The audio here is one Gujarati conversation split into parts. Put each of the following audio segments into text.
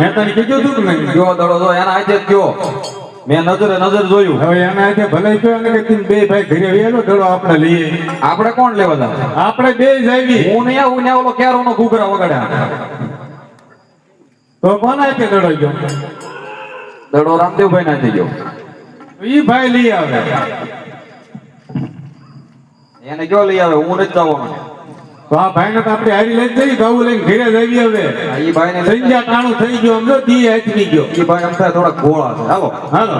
મેં તને કીધું તું કે દડો તો એના હાથે જ કયો. મેં નજરે નજર જોયું. હવે એના હાથે ભલે કયો ને કે તીન બે ભાઈ ઘરે વેલો દડો આપણે લઈએ. આપણે કોણ લેવા જાવ? આપણે બે જ હું ને હું ને ઓલો કેરો નો ઘૂઘરા વગાડ્યા. તો કોણ આપે દડો ગયો? દડો રામદેવભાઈ ના થઈ ગયો. ઈ ભાઈ લઈ આવે. એને કયો લઈ આવે? હું નથી જવાનો. તો આ ભાઈ ને તો આપણે હારી લઈ જઈ ઘઉં લઈને ઘેરે જ હવે. ઈ ભાઈ ને સંજ્યા કાણું થઈ ગયો સમજો દી હાથમી ગયો. ઈ ભાઈ એમ થોડા ગોળા છે. આવો હાલો.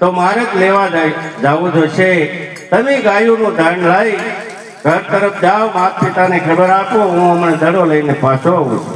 તો મારે જ લેવા જાય જવું જોશે. તમે ગાયોનું દાન લાવી ઘર તરફ જાઓ માતા પિતાને ખબર આપો હું હમણાં દડો લઈને પાછો આવું છું.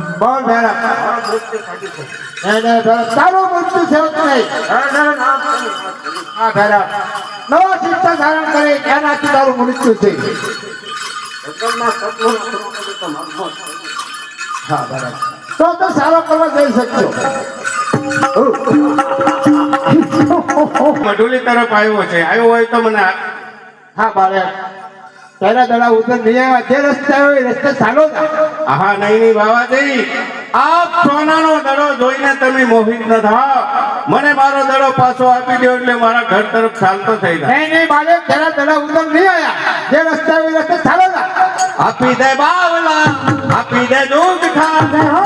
ભેરા નહીં નહીં ભેરા તારું મૃત્યુ થયું નહીં? હા ભેરા નવા શિક્ષા ધારણ કરે એનાથી તારું મૃત્યુ થઈ હા બરાબર તો તો સારો કરવા જઈ શકશો મઢુલી તરફ આવ્યો છે. આવ્યો હોય તો મને હા બારે પહેલા તડા ઉતર નહીં આવ્યા. જે રસ્તા હોય રસ્તે ચાલો આહા નહીં નહીં બાવા જઈ આ સોનાનો દડો જોઈને તમે મોહિત ન થાવ. મને મારો દડો પાછો આપી દો એટલે મારા ઘર તરફ ચાલતો થઈ જાય. નહીં નહીં બાલે જરા તડા ઉતર નહીં આવ્યા. જે રસ્તા હોય રસ્તે ચાલો. આપી દે બાવલા આપી દે દૂધ ખા દે હો.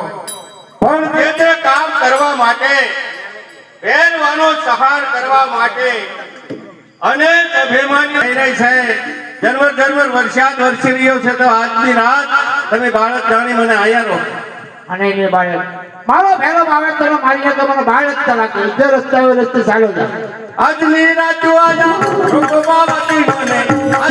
કરવા માટે પહેરવાનો સહાર કરવા માટે અનેક અભિમાની થઈ રહી છે. જન્મર જન્મર વરસાદ વરસી રહ્યો છે તો આજની રાત તમે બાળક જાણી મને આયા રહો. અને એ બાળક. મારો ભેરો બાળક તો મારી તો મને બાળક તલાક જે રસ્તે રસ્તે ચાલો જાય. આજની રાત આયા રૂપમાવતી રૂપમાં આજની રાત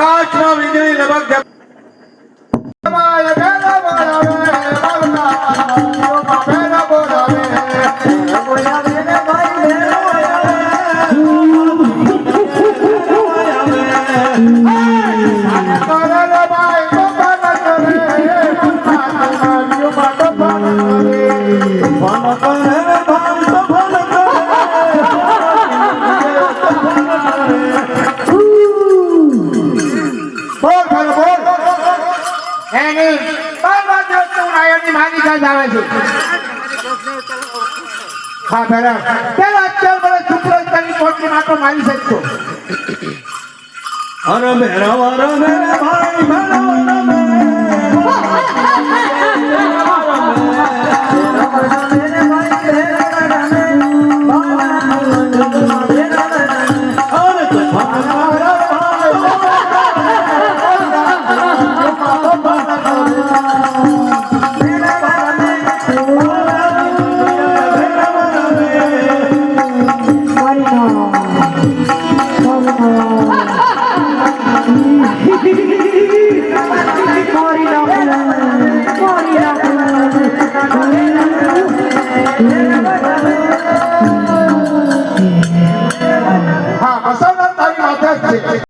ಟಾರ್ಚ್ ನಾವು ಇಂಜಿನಿಯರ್ મારી સાજ આવે છે હા બરાબર પેલા અત્યાર મને શુક્ર તારી પોટની માટો મારી શકશો અરે મેરા વારા